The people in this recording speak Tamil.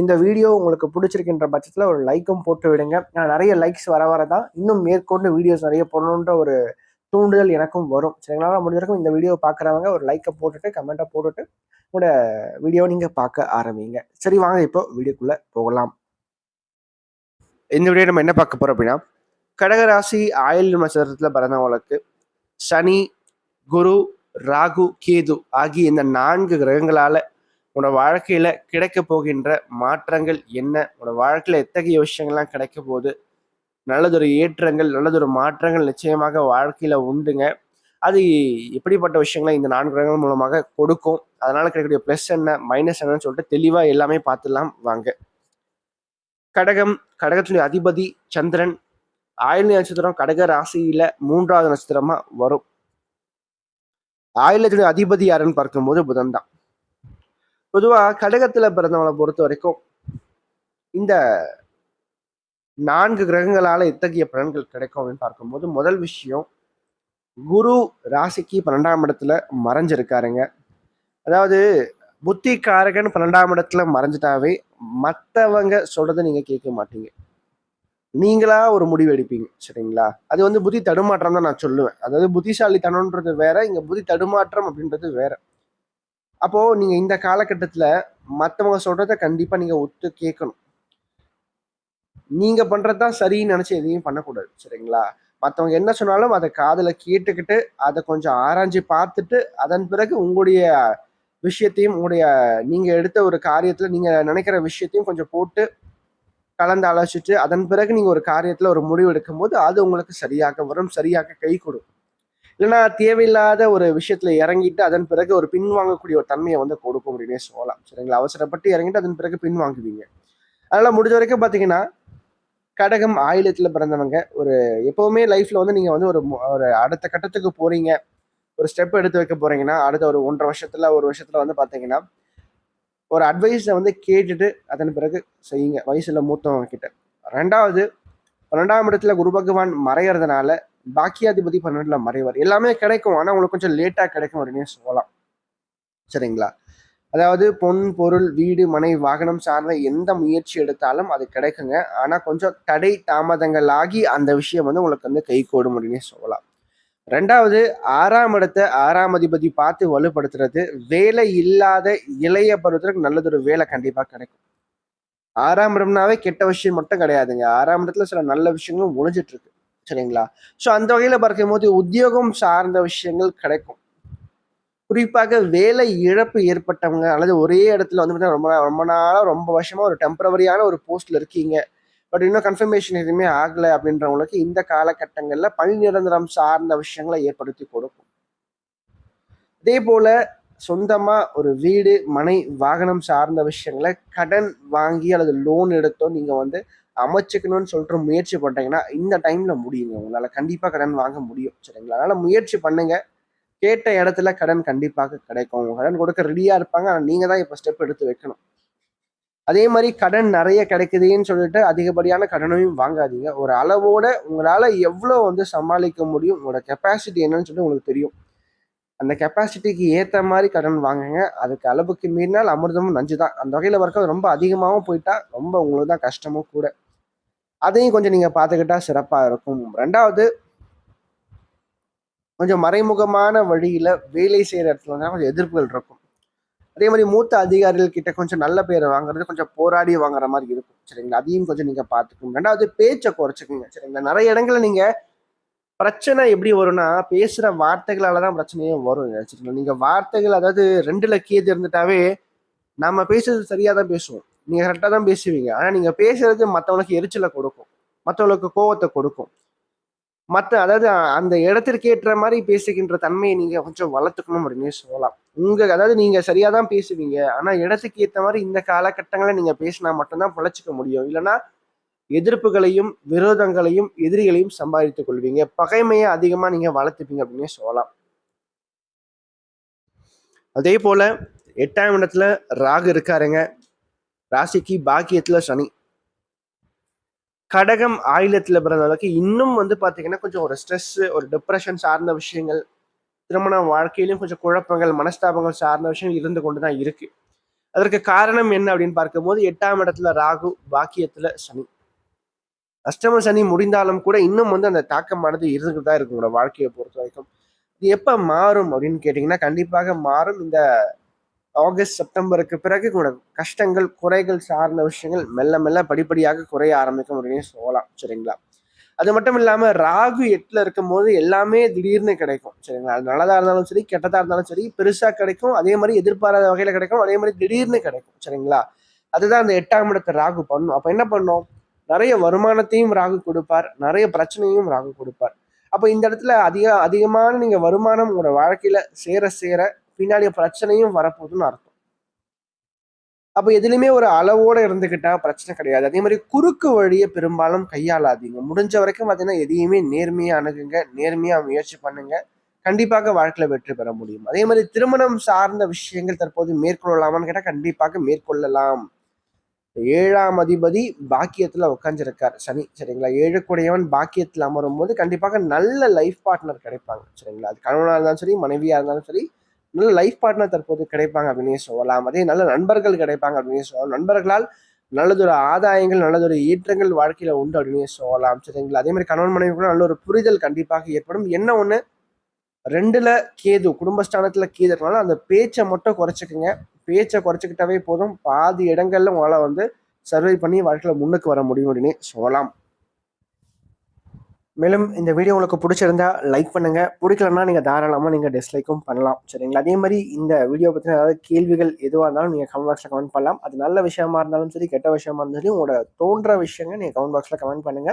இந்த வீடியோ உங்களுக்கு பிடிச்சிருக்கின்ற பட்சத்தில் ஒரு லைக்கும் போட்டு விடுங்க. நான் நிறைய லைக்ஸ் வர வர தான் இன்னும் மேற்கொண்டு வீடியோஸ் நிறைய போடணுன்ற ஒரு தூண்டுதல் எனக்கும் வரும். சரிங்களா? முடிஞ்ச வரைக்கும் இந்த வீடியோ பார்க்குறவங்க ஒரு லைக்கை போட்டுட்டு கமெண்ட்டை போட்டுட்டு உங்களோட வீடியோ நீங்கள் பார்க்க ஆரம்பிங்க. சரி வாங்க இப்போ வீடியோக்குள்ளே போகலாம். இந்த வீடியோ நம்ம என்ன பார்க்க போகிறோம் அப்படின்னா கடகராசி ஆயுள் நட்சத்திரத்தில் பிறந்தவங்களுக்கு சனி குரு ராகு கேது ஆகிய இந்த நான்கு கிரகங்களால் உன்னோட வாழ்க்கையில கிடைக்க போகின்ற மாற்றங்கள் என்ன? உன்னோட வாழ்க்கையில எத்தகைய விஷயங்கள்லாம் கிடைக்க போகுது? நல்லதொரு ஏற்றங்கள் நல்லதொரு மாற்றங்கள் நிச்சயமாக வாழ்க்கையில உண்டுங்க. அது எப்படிப்பட்ட விஷயங்களை இந்த நான்கு கிரகங்கள் மூலமாக கொடுக்கும்? அதனால கிடைக்கக்கூடிய ப்ளஸ் என்ன மைனஸ் என்னன்னு சொல்லிட்டு தெளிவா எல்லாமே பார்த்துலாம் வாங்க. கடகம் கடகத்துடைய அதிபதி சந்திரன். ஆயுள் நட்சத்திரம் கடக ராசியில மூன்றாவது நட்சத்திரமா வரும். ஆயுளத்தினுடைய அதிபதி யாருன்னு பார்க்கும்போது புதன் தான். பொதுவாக கடகத்தில் பிறந்தவங்களை பொறுத்த வரைக்கும் இந்த நான்கு கிரகங்களால் எத்தகைய பலன்கள் கிடைக்கும் அப்படின்னு பார்க்கும்போது முதல் விஷயம் குரு ராசிக்கு பன்னெண்டாம் இடத்துல மறைஞ்சிருக்காருங்க. அதாவது புத்தி காரகன் பன்னெண்டாம் இடத்துல மறைஞ்சிட்டாவே மற்றவங்க சொல்றதை நீங்க கேட்க மாட்டீங்க. நீங்களா ஒரு முடிவு எடுப்பீங்க சரிங்களா? அது வந்து புத்தி தடுமாற்றம் தான் நான் சொல்லுவேன். அதாவது புத்திசாலித்தனம்ன்றது வேற இங்க புத்தி தடுமாற்றம் அப்படின்றது வேற. அப்போ நீங்க இந்த காலகட்டத்துல மற்றவங்க சொல்றத கண்டிப்பா நீங்க ஒத்து கேட்கணும். நீங்க பண்றதுதான் சரின்னு நினைச்சு எதையும் பண்ணக்கூடாது சரிங்களா? மற்றவங்க என்ன சொன்னாலும் அதை காதில் கேட்டுக்கிட்டு அதை கொஞ்சம் ஆராய்ஞ்சு பார்த்துட்டு அதன் பிறகு உங்களுடைய விஷயத்தையும் உங்களுடைய நீங்க எடுத்த ஒரு காரியத்துல நீங்க நினைக்கிற விஷயத்தையும் கொஞ்சம் போட்டு கலந்து ஆலோசித்து அதன் பிறகு நீங்க ஒரு காரியத்துல ஒரு முடிவு எடுக்கும் போது அது உங்களுக்கு சரியாக வரும் சரியாக கை கொடுக்கும். இல்லைன்னா தேவையில்லாத ஒரு விஷயத்துல இறங்கிட்டு அதன் பிறகு ஒரு பின்வாங்கக்கூடிய ஒரு தன்மையை வந்து கொடுக்கும் அப்படின்னே சொல்லலாம். சரிங்களா? அவசரப்பட்டு இறங்கிட்டு அதன் பிறகு பின் வாங்குவீங்க. அதனால முடிஞ்ச வரைக்கும் பார்த்தீங்கன்னா கடகம் ஆயிலத்தில் பிறந்தவங்க ஒரு எப்பவுமே லைஃப்ல வந்து நீங்க வந்து ஒரு ஒரு அடுத்த கட்டத்துக்கு போறீங்க. ஒரு ஸ்டெப் எடுத்து வைக்க போறீங்கன்னா அடுத்த ஒரு ஒன்றரை வருஷத்துல ஒரு வருஷத்துல வந்து பார்த்தீங்கன்னா ஒரு அட்வைஸை வந்து கேட்டுட்டு அதன் பிறகு செய்யுங்க. வயசில் மூத்தவங்க கிட்ட. ரெண்டாவது பன்னெண்டாம் இடத்துல குரு பகவான் மறையறதுனால பாக்கியாதிபதி பன்னெண்டுல மறைவார். எல்லாமே கிடைக்கும். ஆனா உங்களுக்கு கொஞ்சம் லேட்டா கிடைக்கும் அப்படின்னு சொல்லலாம். சரிங்களா? அதாவது பொன் பொருள் வீடு மனை வாகனம் சார்ந்த எந்த முயற்சி எடுத்தாலும் அது கிடைக்குங்க. ஆனா கொஞ்சம் தடை தாமதங்கள் ஆகி அந்த விஷயம் வந்து உங்களுக்கு வந்து கை கூடும் அப்படின்னு சொல்லலாம். ரெண்டாவது ஆறாம் இடத்தை ஆறாம் அதிபதி பார்த்து வலுப்படுத்துறது வேலை இல்லாத இளைய பருவத்திற்கு நல்லதொரு வேலை கண்டிப்பா கிடைக்கும். ஆறாம் இடம்னாவே கெட்ட விஷயம் மட்டும் கிடையாதுங்க. ஆறாம் இடத்துல சில நல்ல விஷயங்களும் ஒழிஞ்சிட்டு இருக்கு. சரிங்களா? ஸோ அந்த வகையில் பார்க்கும்போது உத்தியோகம் சார்ந்த விஷயங்கள் கிடைக்கும். குறிப்பாக வேலை இழப்பு ஏற்பட்டவங்க அல்லது ஒரே இடத்துல வந்து பார்த்தீங்கன்னா ரொம்ப ரொம்ப நாளாக ரொம்ப வருஷமாக ஒரு டெம்பரவரியான ஒரு போஸ்ட்ல இருக்கீங்க. பட் இன்னும் கன்ஃபர்மேஷன் எதுவுமே ஆகலை அப்படின்றவங்களுக்கு இந்த காலகட்டங்களில் பணி நிரந்தரம் சார்ந்த விஷயங்களை ஏற்படுத்தி கொடுக்கும். அதே போல சொந்தமாக ஒரு வீடு மனை வாகனம் சார்ந்த விஷயங்களை கடன் வாங்கி அல்லது லோன் எடுத்தோ நீங்கள் வந்து அமைச்சுக்கணும்னு சொல்லிட்டு முயற்சி பண்றீங்கன்னா இந்த டைமில் முடியுங்க. உங்களால் கண்டிப்பாக கடன் வாங்க முடியும். சரிங்களா? அதனால் முயற்சி பண்ணுங்கள் கேட்ட இடத்துல கடன் கண்டிப்பாக கிடைக்கும். கடன் கொடுக்க ரெடியாக இருப்பாங்க. ஆனால் நீங்கள் தான் இப்போ ஸ்டெப் எடுத்து வைக்கணும். அதே மாதிரி கடன் நிறைய கிடைக்குதுன்னு சொல்லிட்டு அதிகப்படியான கடனையும் வாங்காதீங்க. ஒரு அளவோட உங்களால் எவ்வளோ வந்து சமாளிக்க முடியும்? உங்களோட கெப்பாசிட்டி என்னன்னு சொல்லி உங்களுக்கு தெரியும். அந்த கெப்பாசிட்டிக்கு ஏற்ற மாதிரி கடன் வாங்குங்க. அதுக்கு அளவுக்கு மீறினால் அமிர்தமும் நஞ்சு தான் அந்த வகையில் வர்க்கம் ரொம்ப அதிகமாகவும் போயிட்டா ரொம்ப உங்களுக்கு தான் கஷ்டமும் கூட. அதையும் கொஞ்சம் நீங்கள் பார்த்துக்கிட்டா சிறப்பாக இருக்கும். ரெண்டாவது கொஞ்சம் மறைமுகமான வழியில் வேலை செய்கிற இடத்துல வந்து கொஞ்சம் எதிர்ப்புகள் இருக்கும். அதே மாதிரி மூத்த அதிகாரிகள் கிட்ட கொஞ்சம் நல்ல பேரை வாங்குறது கொஞ்சம் போராடி வாங்குற மாதிரி இருக்கும். சரிங்களா? அதையும் கொஞ்சம் நீங்கள் பார்த்துக்கணும். ரெண்டாவது பேச்சை குறைச்சிக்கோங்க. சரிங்களா? நிறைய இடங்களில் நீங்கள் பிரச்சனை எப்படி வரும்னா பேசுகிற வார்த்தைகளால தான் பிரச்சனையே வரும் சரிங்களா நீங்கள் வார்த்தைகள் அதாவது ரெண்டுல கேது இருந்துட்டாவே நம்ம பேசுறது சரியாக தான் பேசுவோம் நீங்கள் கரெக்டாக தான் பேசுவீங்க. ஆனால் நீங்கள் பேசுறது மற்றவங்களுக்கு எரிச்சலை கொடுக்கும். மற்றவங்களுக்கு கோவத்தை கொடுக்கும். மற்ற அதாவது அந்த இடத்திற்கு ஏற்ற மாதிரி பேசுகின்ற தன்மையை நீங்கள் கொஞ்சம் வளர்த்துக்கணும் அப்படின்னு சொல்லலாம். உங்கள் அதாவது நீங்கள் சரியாக தான் பேசுவீங்க. ஆனால் இடத்துக்கு ஏற்ற மாதிரி இந்த காலகட்டங்களில் நீங்கள் பேசினா மட்டும்தான் பிழைச்சிக்க முடியும். இல்லைன்னா எதிர்ப்புகளையும் விரோதங்களையும் எதிரிகளையும் சம்பாதித்துக் கொள்வீங்க. பகைமையை அதிகமா நீங்க வளர்த்துப்பீங்க அப்படின்னே சொல்லலாம். அதே போல எட்டாம் இடத்துல ராகு இருக்காருங்க. ராசிக்கு பாக்கியத்துல சனி. கடகம் ஆகிலத்தில் பிறந்த அளவுக்கு இன்னும் வந்து பாத்தீங்கன்னா கொஞ்சம் ஒரு ஸ்ட்ரெஸ் ஒரு டிப்ரெஷன் சார்ந்த விஷயங்கள் திருமண வாழ்க்கையிலும் கொஞ்சம் குழப்பங்கள் மனஸ்தாபங்கள் சார்ந்த விஷயம் இருந்து கொண்டுதான் இருக்கு. அதற்கு காரணம் என்ன அப்படின்னு பார்க்கும்போது எட்டாம் இடத்துல ராகு பாக்கியத்துல சனி. அஷ்டம சனி முடிந்தாலும் கூட இன்னும் வந்து அந்த தாக்கமானது இருந்துகிட்டு தான் இருக்கும் உங்களோட வாழ்க்கையை பொறுத்த வரைக்கும். இது எப்போ மாறும் அப்படின்னு கேட்டிங்கன்னா கண்டிப்பாக மாறும். இந்த ஆகஸ்ட் செப்டம்பருக்கு பிறகு உங்களோட கஷ்டங்கள் குறைகள் சார்ந்த விஷயங்கள் மெல்ல மெல்ல படிப்படியாக குறைய ஆரம்பிக்கும் அப்படின்னு சொல்லலாம். சரிங்களா? அது மட்டும் இல்லாமல் ராகு எட்டில் இருக்கும் போது எல்லாமே திடீர்னு கிடைக்கும். சரிங்களா? அது நல்லதா இருந்தாலும் சரி கெட்டதா இருந்தாலும் சரி பெருசாக கிடைக்கும். அதே மாதிரி எதிர்பாராத வகையில் கிடைக்கும். அதே மாதிரி திடீர்னு கிடைக்கும். சரிங்களா? அதுதான் அந்த எட்டாம் இடத்தை ராகு பண்ணும். அப்போ என்ன பண்ணும்? நிறைய வருமானத்தையும் ராகு கொடுப்பார். நிறைய பிரச்சனையும் ராகு கொடுப்பார். அப்ப இந்த இடத்துல அதிக அதிகமான நீங்க வருமானம் உங்களோட வாழ்க்கையில சேர சேர பின்னாடி பிரச்சனையும் வரப்போகுதுன்னு அர்த்தம். அப்போ எதுலையுமே ஒரு அளவோட இருந்துகிட்டா பிரச்சனை கிடையாது. அதே மாதிரி குறுக்கு வழியை பெரும்பாலும் கையாளாதீங்க. முடிஞ்ச வரைக்கும் பார்த்தீங்கன்னா எதையுமே நேர்மையா அணுகுங்க. நேர்மையா முயற்சி பண்ணுங்க. கண்டிப்பாக வாழ்க்கையில வெற்றி பெற முடியும். அதே மாதிரி திருமணம் சார்ந்த விஷயங்கள் தற்போது மேற்கொள்ளலாமான்னு கேட்டால் கண்டிப்பாக மேற்கொள்ளலாம். ஏழாம் அதிபதி பாக்கியத்தில் உட்காந்துருக்கார் சனி சரிங்களா? ஏழுக்குடையவன் பாக்கியத்தில் அமரும் போது கண்டிப்பாக நல்ல லைஃப் பார்ட்னர் கிடைப்பாங்க சரிங்களா? அது கணவனாக இருந்தாலும் சரி மனைவியாக இருந்தாலும் சரி நல்ல லைஃப் பார்ட்னர் தற்போது கிடைப்பாங்க அப்படின்னு சொல்லலாம். அதே நல்ல நண்பர்கள் கிடைப்பாங்க அப்படின்னு சொல்லலாம். நண்பர்களால் நல்லதொரு ஆதாயங்கள் நல்லதொரு ஏற்றங்கள் வாழ்க்கையில் உண்டு அப்படின்னு சொல்லலாம் சரிங்களா? அதே மாதிரி கணவன் மனைவி கூட நல்ல ஒரு புரிதல் கண்டிப்பாக ஏற்படும். என்ன ஒன்று ரெண்டுல கேது குடும்பஸ்தானத்துல கேது இருக்கனால அந்த பேச்சை மட்டும் குறைச்சிக்கோங்க. பேச்சை குறைச்சிக்கிட்டாவே போதும். பாதி இடங்கள்ல உங்களால் வந்து சர்வை பண்ணி வாழ்க்கையில் முன்னுக்கு வர முடியும் அப்படின்னு சொல்லலாம். மேலும் இந்த வீடியோ உங்களுக்கு பிடிச்சிருந்தா லைக் பண்ணுங்க. பிடிக்கலன்னா நீங்க தாராளமாக நீங்க டிஸ்லைக்கும் பண்ணலாம். சரிங்களா? அதே மாதிரி இந்த வீடியோ பற்றின ஏதாவது கேள்விகள் எதுவாக இருந்தாலும் நீங்க கமெண்ட் பாக்ஸில் கமெண்ட் பண்ணலாம். அது நல்ல விஷயமா இருந்தாலும் சரி கெட்ட விஷயமா இருந்தாலும் சரி உங்களோட தோன்ற விஷயங்கள் நீங்க கமெண்ட் பாக்ஸில் கமெண்ட் பண்ணுங்க.